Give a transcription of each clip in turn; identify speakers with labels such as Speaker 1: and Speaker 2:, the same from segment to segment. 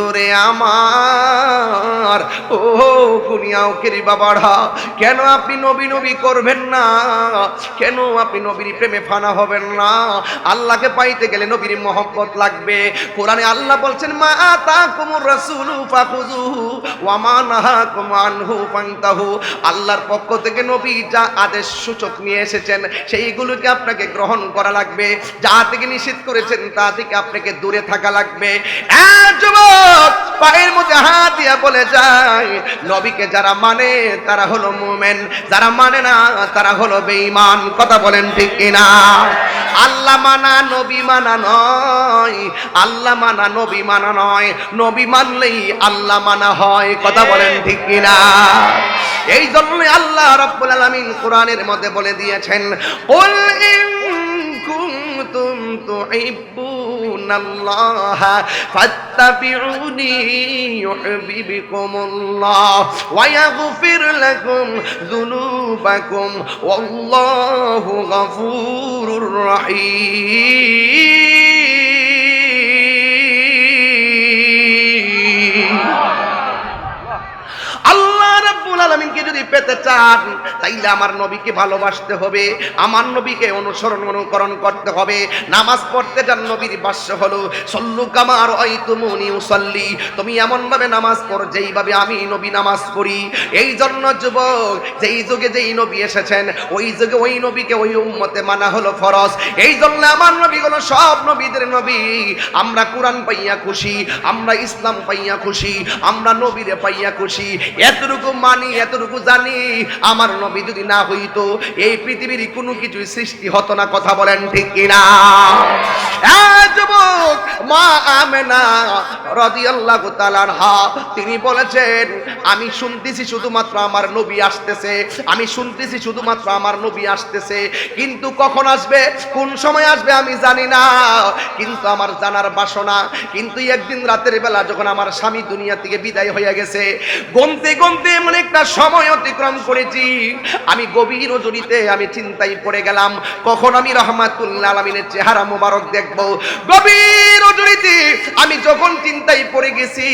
Speaker 1: বন্ধুরে আমার ও কুনিয়াও কেরি বাবারা কেন আপনি নবী নবী করবেন না? কেন আপনি নবীর প্রেমে ফানা হবেন না? আল্লাহকে পাইতে গেলে নবীর মহব্বত লাগবে। কোরআনে আল্লাহ বলছেন, মা আতাকুমুর রাসূলু ফাখুযুহু ওয়া মা নাহাকুম আনহু ফান্তাহু। আল্লাহর পক্ষ থেকে নবী যা আদেশ সূচক নিয়ে এসেছেন, সেইগুলোকে আপনাকে গ্রহণ করা লাগবে। যা থেকে নিষেধ করেছেন, তা থেকে আপনাকে দূরে থাকা লাগবে। যুবক পায়ের মধ্যে হাত দিয়া বলে যায়। নবীকে যারা মানে তারা হলো মুমেন। যারা মানে না, তারা হলো বেঈমান। কথা বলেন ঠিক কিনা? আল্লাহ মানা, নবী মানা নয়। আল্লাহ মানা, নবী মানা নয়। নবী মানলেই আল্লাহ মানা হয়। কথা বলেন ঠিক কিনা? এই জন্য আল্লাহ রাব্বুল আলামিন কোরআনের মধ্যে বলে দিয়েছেন, কুল ইন কুনতুম তুহিব্বুনাল্লাহ ফাত্তাবিউনি ইউহিব্বুকুমুল্লাহ ওয়া ইয়াগফির লাকুম যুনুবাকুম ওয়াল্লাহু গফুরুর রহিম আলামিনকে যদি পেতে চান, তাইলে আমার নবীকে ভালোবাসতে হবে, আমার নবীকে অনুসরণ অনুকরণ করতে হবে। নামাজ পড়তে যান নবীর বাস্য হলো, সল্লু কামার ওই তুমুনি উসল্লি তুমি এমন ভাবে নামাজ পড়ো যেইভাবে আমি নবী নামাজ পড়ি। এই জন্য যুবক, যেই যুগে যেই নবী এসেছেন, ওই যুগে ওই নবীকে ওই উম্মতে মানা হলো ফরজ। এই জন্য আমার নবী হলো সব নবীদের নবী। আমরা কোরআন পাইয়া খুশি, আমরা ইসলাম পাইয়া খুশি, আমরা নবীরে পাইয়া খুশি। এতটুকু মানি এতটুকু জানি, আমার নবী যদি না হইতো, এই পৃথিবীর কোনো কিছুই সৃষ্টি হতো না, কথা বলেন ঠিক কিনা? যুবক, মা আমেনা রাদিয়াল্লাহু আনহা, তিনি বলেছেন, আমি শুনতেছি শুধুমাত্র আমার নবী আসতেছে, আমি শুনতেছি শুধুমাত্র আমার নবী আসতেছে, কিন্তু কখন আসবে, কোন সময় আসবে আমি জানি না, কিন্তু আমার জানার বাসনা, কিন্তু একদিন রাতের বেলা যখন আমার স্বামী দুনিয়া থেকে বিদায় হয়ে গেছে, গনতে গনতে এমন একটা সময় অতিক্রম করেছি। আমি গভীর জড়িতে আমি চিন্তায় পড়ে গেলাম। কখন আমি রহমাতুল্লাহ আলমিনের চেহারা মোবারক দেখব? গভীর জড়িতে আমি যখন চিন্তায় পড়ে গেছি,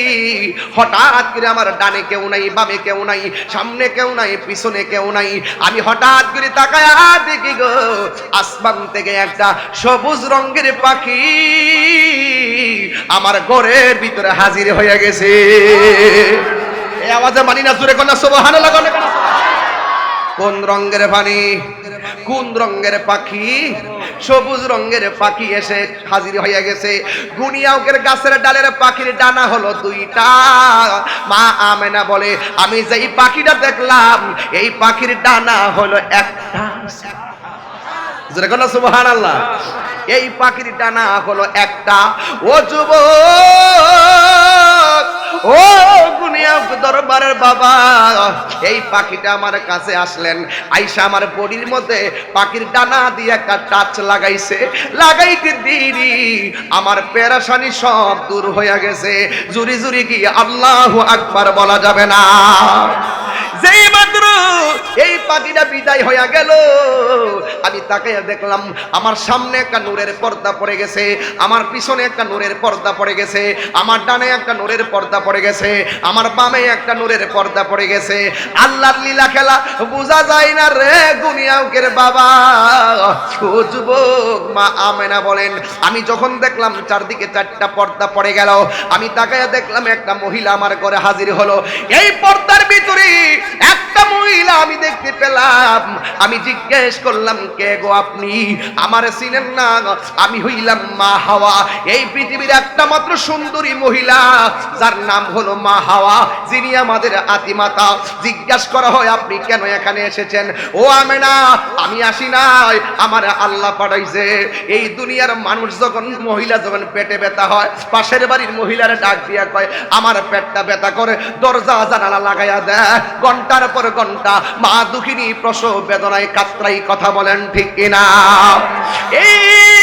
Speaker 1: হঠাৎ করে আমার ডানে কেউ নাই, বামে কেউ নাই, সামনে কেউ নাই, পিছনে কেউ নাই। আমি হঠাৎ করে তাকায় দেখি গো, আসমান থেকে একটা সবুজ রঙের পাখি আমার ঘরের ভিতরে হাজির হয়ে গেছে। এই আওয়াজে মানি না কোন সুবহানাল্লাহ কোন রঙের পানি? কোন রঙের পাখি? সবুজ রঙের পাখি এসে হাজির হয়ে গেছে। গাছের ডালের পাখির ডানা হলো দুইটা। মা আমেনা বলে, আমি যেই পাখিটা দেখলাম, এই পাখির ডানা হলো একটা। জোরে কোন সুবহানাল্লাহ। এই পাখির ডানা হলো একটা। ও যুবক ও গুনিয়া দরবারের বাবা, এই পাখিটা আমার কাছে আসলেন। আইসা আমার বডির মধ্যে পাখির ডানা দিয়ে একটা টাচ লাগাইছে। লাগাইতে দিদি আমার পেরাশানি সব দূর হয়ে গেছে। জুরি জুরি কি আল্লাহ আকবার বলা যাবে না। যেই এই পাখিটা বিদায় হয়ে গেল। আমি তাকে দেখলাম, আমার সামনে একটা নূরের পর্দা পড়ে গেছে, আমার পিছনে একটা নূরের পর্দা পড়ে গেছে, আমার ডানে একটা নূরের পর্দা পড়ে গেছে, আমার বামে একটা নূরের পর্দা পড়ে গেছে। আল্লাহর লীলা খেলা বোঝা যায় না রে গুনিয়াউকের বাবা। ও যুবক, মা আমেনা বলেন, আমি যখন দেখলাম চারদিকে চারটা পর্দা পড়ে গেল, আমি তাকায় দেখলাম একটা মহিলা আমার ঘরে হাজির হলো। এই পর্দার ভিতরে একটা মহিলা আমি দেখতে পেলাম। আমি জিজ্ঞেস করলাম, কে গো আপনি? আমার চিনেন না। আমি হইলাম মা হাওয়া। এই পৃথিবীর একটা মাত্র সুন্দরী মহিলা, যার নাম হলো মা হাওয়া, যিনি আমাদের আতিমাতা করা হয়, আপনি কেন এখানে এসেছেন? ও আমেনা, আমি আসি নাই। আমার আল্লাহ পাঠাইছে। এই দুনিয়ার মানুষ যখন, মহিলা যখন পেটে ব্যথা হয়, পাশের বাড়ির মহিলার ডাক দিয়া কয়, আমার পেটটা ব্যথা করে, দরজা জানালা লাগাইয়া দেয় ঘণ্টার পর ঘণ্টা মা দুঃখিনী প্রসব বেদনায় কাতরাই কথা বলেন ঠিক কিনা? এই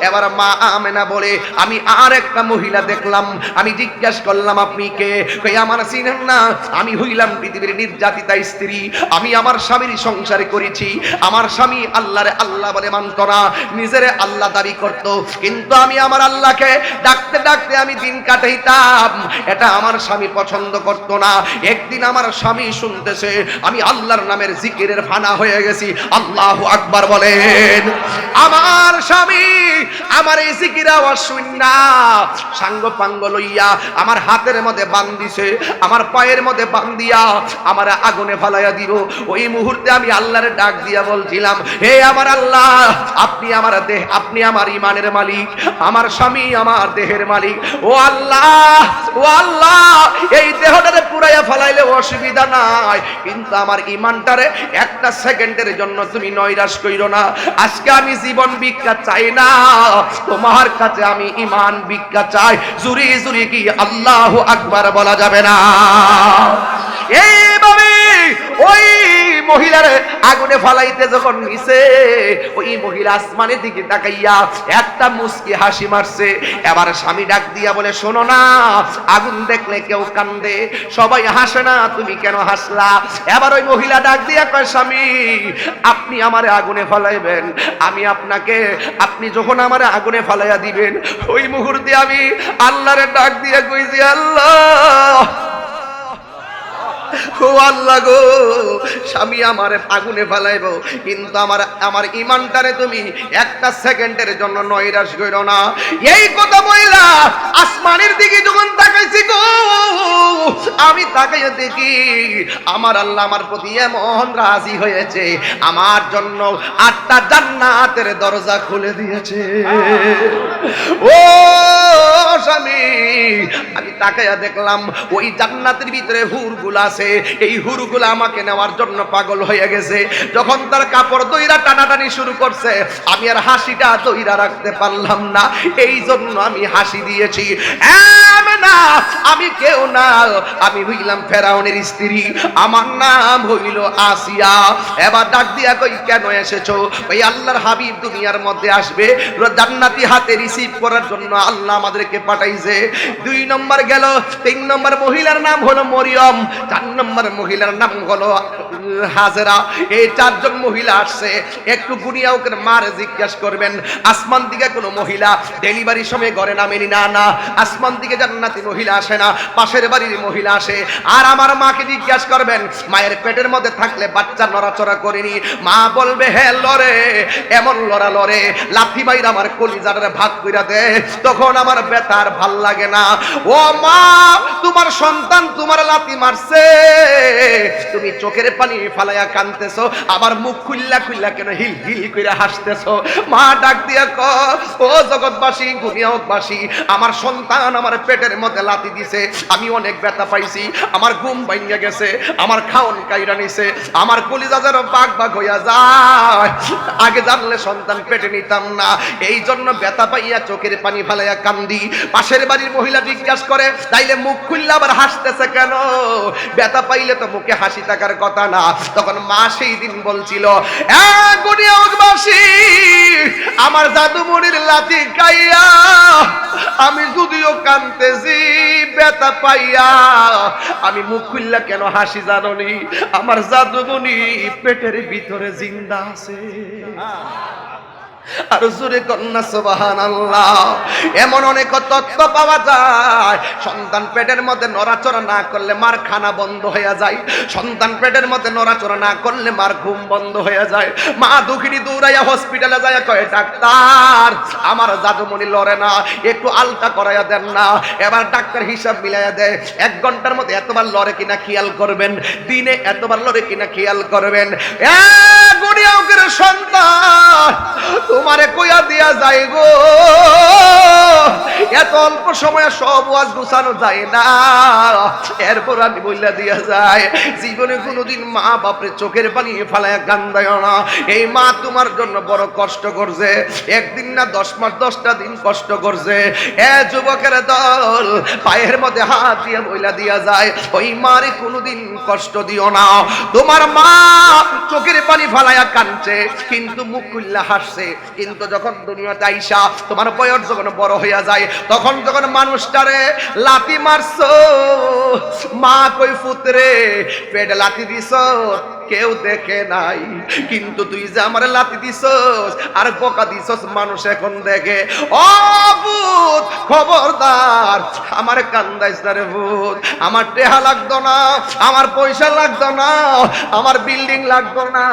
Speaker 1: এবার মা আমেনা বলে, আমি আর একটা মহিলা দেখলাম। আমি জিজ্ঞেস করলাম, আপনি কে? আমার চিনেন না। আমি হইলাম পৃথিবীর নির্যাতিতা স্ত্রী। আমি আমার স্বামীর সংসারে করেছি। আমার স্বামী আল্লাহরে আল্লাহ বলে মানত না। নিজেরে আল্লাহ দাবি করত। কিন্তু আমি আমার আল্লাহকে ডাকতে ডাকতে আমি দিন কাটাইতাম। এটা আমার স্বামী পছন্দ করত না। একদিন আমার স্বামী শুনতেছে, আমি আল্লাহর নামের জিকিরের ফানা হয়ে গেছি। আল্লাহ আকবার বলেন, আমার স্বামী, আমার এই জিকির আওয়াজ শুন না। সাঙ্গ পাঙ্গ লইয়া আমার হাতের মধ্যে বান্দিছে আমার পায়ের মধ্যে বান্দিয়া আমার আগুনে ফালাইয়া দিল। ওই মুহূর্তে আমি আল্লাহর ডাক দিয়া বলছিলাম, হে আমার আল্লাহ, আপনি আমার দেহ, আপনি আমার ইমানের মালিক। আমার স্বামী আমার দেহের মালিক। ও আল্লাহ ও আল্লাহ, এই দেহটারে পুরাইয়া ফেলাইলে অসুবিধা নাই। কিন্তু আমার ইমানটারে একটা সেকেন্ডের জন্য তুমি নৈরাশ কইরো। না। আজকে আমি জীবন ভিক্ষা চাই না। তোমার কাছে আমি ইমান ভিক্ষা চাই। জুরি জুরি কি আল্লাহ আকবার বলা যাবে না। আগুনে ফালাইতে যখন নিছে, ওই মহিলা আসমানের দিকে তাকাইয়া একটা মুস্কি হাসি মারছে। এবার স্বামী ডাক দিয়া বলে, শোনো না, আগুন দেখলে কেউ কান্দে। সবাই হাসে না, তুমি কেন হাসলা? এবার ওই মহিলা ডাক দিয়া কয়, স্বামী, আপনি আমারে আগুনে ফালাইবেন। আমি আপনাকে, আপনি যখন আমার আগুনে ফালাইয়া দিবেন, ওই মুহূর্তে আমি আল্লাহরে ডাক দিয়া কইছি, আল্লাহ ও আল্লাহ গো, স্বামী আমার আগুনে ফেলাইব, কিন্তু আমার আমার ইমানটারে তুমি একটা সেকেন্ডের জন্য নৈরাশ কইর না। এই কথা বইলা আসমানের দিকে যখন তাকাইছি গো, আমি তাকাইয়া দেখি, আমার আল্লাহ আমার প্রতি এমন রাজি হয়েছে, আমার জন্য আটটা জান্নাতের দরজা খুলে দিয়েছে। ও স্বামী, আমি তাকাইয়া দেখলাম, ওই জান্নাতের ভিতরে হুরগুলা আছে। এই হুরুগুলো আমাকে নেওয়ার জন্য পাগল হয়ে গেছে। যখন তার কাপড় দইরা টানাটানি শুরু করছে, আমি আর হাসিটা দইরা রাখতে পারলাম না। এই জন্য আমি হাসি দিয়েছি। না, আমি কেউ না। আমি হইলাম ফেরাউনের স্ত্রী। আমার নাম হইল আসিয়া। এবার ডাক দিয়া কই, কেন এসেছ? ওই আল্লাহর হাবিব দুনিয়ার মধ্যে আসবে। জান্নাতি হাতে রিসিভ করার জন্য আল্লাহ আমাদেরকে পাঠাইছে। দুই নম্বর গেল, তিন নম্বর মহিলার নাম হলো মরিয়ম। চার নম্বর মহিলার নাম হলো হাজেরা। এই চারজন মহিলা আসছে। একটু গুনিয়া ওকে মার জিজ্ঞাসা করবেন, আসমান দিকে কোনো মহিলা ডেলিভারি সময় ঘরে নামেনি? না না। আসমান দিকে জান্নাতি মহিলা আসে না, পাশের বাড়ির মহিলা আসে। আর আমার মাকে জিজ্ঞাসা করবেন, মায়ের পেটের মধ্যে থাকলে বাচ্চা নড়াচড়া করেনি। মা বলবে, হে লরে, এমন লড়া লড়ে লাথি বাইর আমার কলিজারে ভাগ কইরা দে। তখন আমার বেতার ভালো লাগে না। ও মা, তোমার সন্তান তোমার লাথি মারছে। তুমি চোখের পানি ফালাইয়া কানতেছো, আবার মুখ খুললা খুল্লা কেন হিল হিল করে হাসতেছো? মা ডাক দিয়া ক ও জগৎবাসী গুনিয়াবাসী আমার সন্তান আমার পেটের মধ্যে লাথি দিছে, আমি অনেক ব্যথা পাইছি, আমার ঘুম ভাঙ্গে গেছে, আমার খাওন কাইরা নিছে, আমার কলিজা বাঘ বাঘ হইয়া যায়। আগে জানলে সন্তান পেটে নিতাম না, এই জন্য ব্যথা পাইয়া চোখের পানি ফালাইয়া কান্দি। পাশের বাড়ির মহিলা জিজ্ঞাসা করে, তাইলে মুখ খুললে আবার হাসতেছে কেন? ব্যথা পাইলে তো মুখে হাসি থাকার কথা না। তখন মা সেই দিন বলছিল, "এ আমার জাদুমণির লাথি খাইয়া আমি যদিও কানতেছি, ব্যথা পাইয়া, আমি মুখ খুললা কেন হাসি জাননি? আমার জাদুগুনি পেটের ভিতরে জিন্দা আছে। আর জোরে কন্যা সুবাহান আল্লাহ এমন অনেক তত্ত্ব পাওয়া যায়। সন্তান পেটের মধ্যে নড়াচড়া না করলে মার খানা বন্ধ হয়ে যায়। সন্তান পেটের মধ্যে নড়াচড়া না করলে মার ঘুম বন্ধ হয়ে যায়। মা দুঃখিনী দৌড়াইয়া হসপিটালে যায়, কয়ে, ডাক্তার, আমার জাদুমণি লড়ে না। একটু আলতা করাইয়া দেন না। এবার ডাক্তার হিসাব মিলাইয়া দেয়, এক ঘণ্টার মধ্যে এতবার লড়ে কিনা খেয়াল করবেন। দিনে এতবার লড়ে কিনা খেয়াল করবেন। এ সন্তান, তোমারে কইয়া দিয়া যাই গো। এত অল্প সময়ে সব যায় না। এরপর আমি বললা দিয়া যায় জীবনে কোনোদিন মা বাপরে চোখের পানি ফালায় কান্দায় না। এই মা তোমার জন্য বড় কষ্ট করছে। একদিন না দশ মাস, দশটা দিন কষ্ট করছে। এ যুবকের দল, পায়ের মধ্যে হাত দিয়ে বইলা দিয়া যায়, ওই মারে কোনোদিন কষ্ট দিও না। তোমার মা চোখের পানি ফালাইয়া কানছে কিন্তু মুখ খুললা হাসছে। কিন্তু যখন দুনিয়াতে আইসা তোমার বয়স যখন বড় হইয়া যায়, তখন যখন মানুষটারে লাতি মারছো, মা, কই ফুতরে, পেটে লাতি দিছ? কেউ দেখে নাই। কিন্তু তুই যে আমার লাতি দিছস আর বোকা দিছস, মানুষ এখন দেখে ও ভূত খবরদার, আমার কান্দাইস রে ভূত, আমার টেহা লাগতো না, আমার পয়সা লাগতো না, আমার বিল্ডিং লাগতো না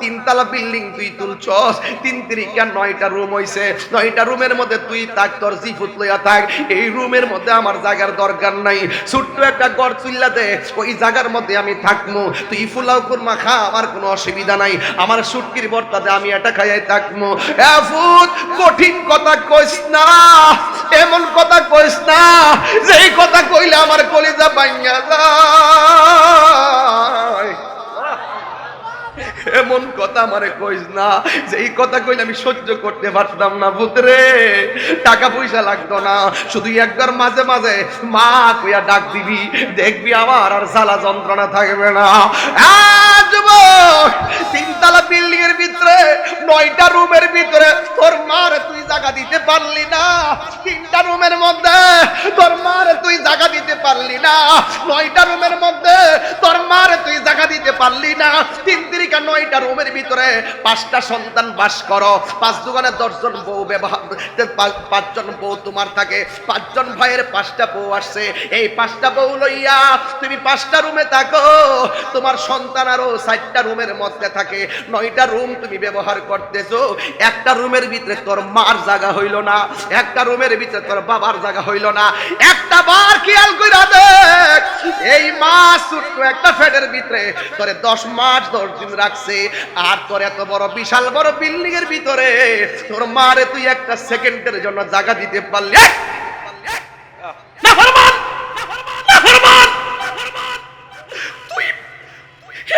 Speaker 1: তিনতলা বিল্ডিং তুই তুলছস। তিন তিরিকা নয়টা রুম হইছে। নয়টা রুমের মধ্যে তুই থাক, তোর জিফুত লইয়া থাক। এই রুমের মধ্যে আমার জায়গার দরকার নাই। ছোট্ট একটা ঘর চুল্লা দে, ওই জায়গার মধ্যে আমি থাকব তুই ফুলাও কুরমা খা, আমার কোনো অসুবিধা নাই। আমার সুটকির বর্তাতে আমি এটা খাইয়াই থাকব এ ফুট কঠিন কথা কইস না, এমন কথা কইস না, যেই কথা কইলে আমার কলিজা ভাঙ্গা যায়। এমন কথা আমারে কইস না যে এই কথা কইলে আমি সহ্য করতে পারতাম না, পুত্রে। টাকা পয়সা লাগতো না, শুধু একবার মাঝে মাঝে মা কইয়া ডাক দিবি, দেখবি আমার আর জ্বালা যন্ত্রণা থাকবে না। তিনতলা বিল্ডিং এর ভিতরে, নয়টা রুমের ভিতরে, তোর মার তুই জায়গা দিতে পারলি না। তিনটা রুমের মধ্যে, তোর মার তুই জায়গা দিতে পারলি না। নয়টা রুমের মধ্যে, তোর মার তুই জায়গা দিতে পারলি না। তিন তিরিকা নয়টা রুমের ভিতরে পাঁচটা সন্তান বাস করো। পাঁচ দোকানে দশজন বউ ব্যবহার পাঁচজন বউ তোমার থাকে। পাঁচজন ভাইয়ের পাঁচটা বউ আসছে। এই পাঁচটা বউ লইয়া তুমি পাঁচটা রুমে থাকো। তোমার সন্তান আরও চারটা রুমের মধ্যে থাকে। নয়টা রুম তুমি ব্যবহার করতেছো। একটা রুমের ভিতরে তোর মার জায়গা হইল না। একটা রুমের ভিতরে তোর বাবার জায়গা হইল না। একটা বার খেয়াল কইরা দেখ, এই মাস ছোট্ট একটা ফ্যাটের ভিতরে তোরে দশ মাস দশ দিন রাখছে। আর তোর এত বড় বিশাল বড় বিল্ডিং এর ভিতরে তোর মারে তুই একটা সেকেন্ডের জন্য জায়গা দিতে পারলি।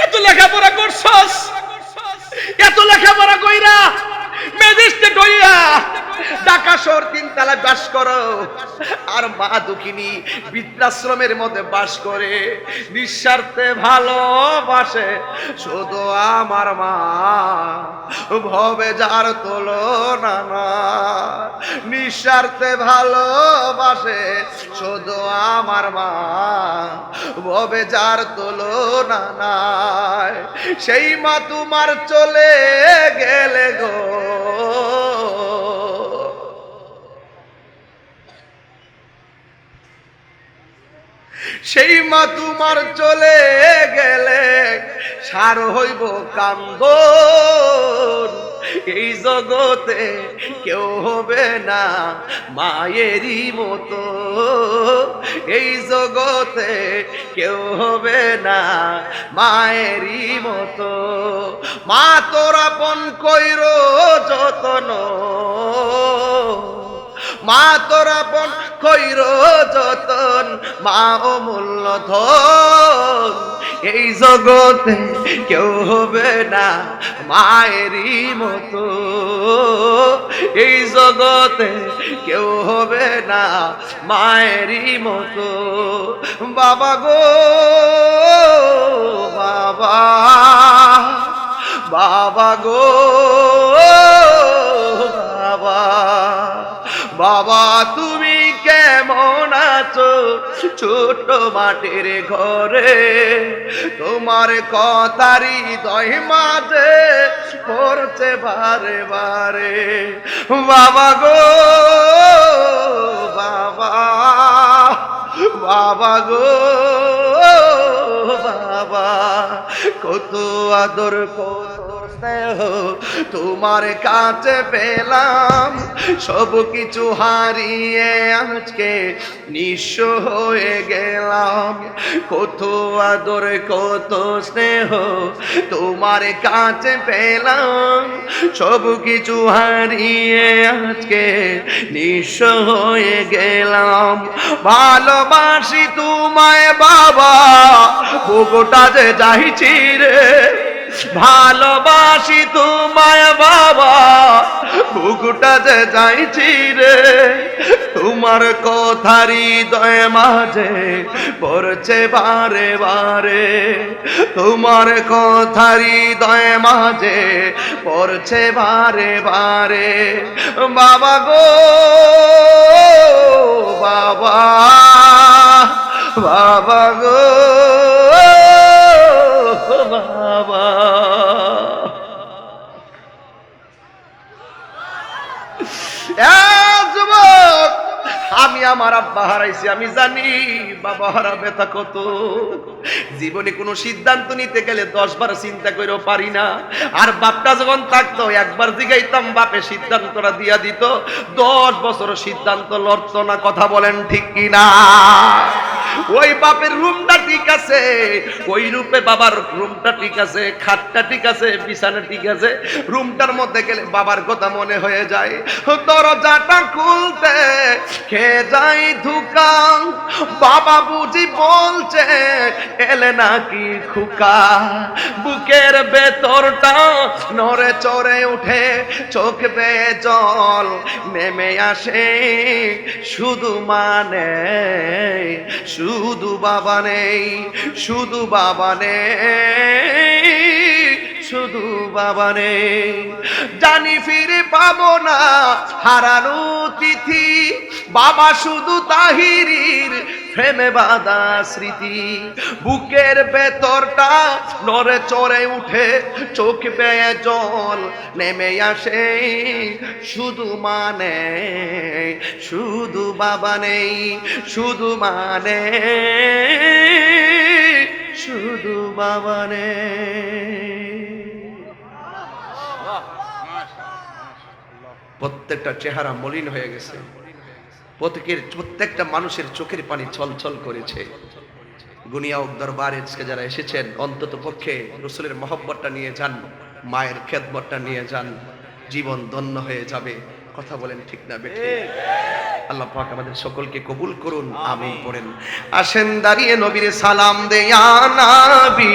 Speaker 1: এত লেখাপড়া করছস? এত লেখাপড়া কইরা ম্যাজিস্ট্রেট হইয়া ঢাকা শহর তিন তালা বাস করো। আর মা দুঃখিনী বৃদ্ধাশ্রমের মধ্যে বাস করে। নিঃস্বার্থে ভালোবাসে শুধু আমার মা। ভবে যার তুলনা না। নিঃস্বার্থে ভালোবাসে শুধু আমার মা। ভবে যার তুলনা নাই। সেই মা তোমার চলে গেলে গো। সেই মা তোমার চলে গেলে, সার হইব কান্দ এই জগতে কেউ হবে না মায়েরই মতো। এই জগতে কেউ হবে না মায়েরই মতো। মা তোরা পন কইর যতন। মা তোরা পন কইর যতন মা অমূল্য ধন। এই জগতে কেউ হবে না মায়েরই মতো। এই জগতে কেউ হবে না মায়েরই মতো। বাবা গো, বাবা বাবা গো, বাবা বাবা আছো ছোট মাটির ঘরে, তোমার কথারি দয় মাঝে পড়ছে বারে বারে। বাবা গো, বাবা বাবা গো, বাবা, কত আদর, কত তোমার কাছে পেলাম, সব কিছু হারিয়ে আজকে নিঃস্ব হয়ে গেলাম। কত আদর, কত স্নেহ তোমার কাছে পেলাম, সব কিছু হারিয়ে আজকে নিঃস্ব হয়ে গেলাম। ভালোবাসি তোমায় বাবা বুকুটা যে চাইছি রে ভালোবাসি তোমায় বাবা বুকুটা যে চাইছি রে। তোমার কথারি হৃদয় মাঝে পড়ছে বারে বারে। তোমার কথারি হৃদয় মাঝে পড়ছে বারে বারে। বাবা গো, বাবা বাবা গো। আমার আব্বা হারাইছি, আমি জানি বাবা হারা ব্যথা কত। জীবনে কোনো সিদ্ধান্ত নিতে গেলে দশবার চিন্তা করেও পারি না। আর বাপটা যখন থাকতো, একবার জিগাইতাম, বাপে সিদ্ধান্তটা দিয়া দিত, দশ বছর সিদ্ধান্ত লড়তো না, কথা বলেন ঠিক কিনা? ওই বাপের রুমটা ঠিক আছে, ওই রূপে বাবার রুমটা ঠিক আছে, খাটটা ঠিক আছে, বিছানা ঠিক আছে। রুমটার মধ্যে গেলে বাবার কথা মনে হয়ে যায়, দরজাটা খুলতে খেয়ে যাই ধুকাম বাবা বুঝি বলছে, এলে নাকি খুকা। বুকের ভেতরটা নড়ে চড়ে উঠে, চোখ বেয়ে জল নেমে আসে, শুধু মানে শুধু বাবা নেই, শুধু বাবা নেই, শুধু বাবা নেই। জানি ফিরে পাবো না হারানো তিথি, বাবা শুধু তাহিরির প্রেমে বাধা স্মৃতি, বুকের ভেতরটা নড়ে চড়ে উঠে, চোখ বেয়ে জল নেমে আসে। শুধু মানে শুধু বাবা নেই, শুধু মানে শুধু বাবা নেই। প্রত্যেকটা চেহারা মলিন হয়ে গেছে। প্রত্যেকের, প্রত্যেকটা মানুষের চোখের পানি ছলছল করেছে। গুনিয়া দরবারে যারা এসেছেন, অন্তত পক্ষে রসুলের মহব্বতটা নিয়ে যান, মায়ের খেদমতটা নিয়ে যান, জীবন ধন্য হয়ে যাবে। কথা বলেন ঠিক না, বেঠে। আল্লাহ পাক আমাদের সকলকে কবুল করুন, আমিন পড়েন। আসেন দাঁড়িয়ে নবীর সালাম দেয়া নাবি।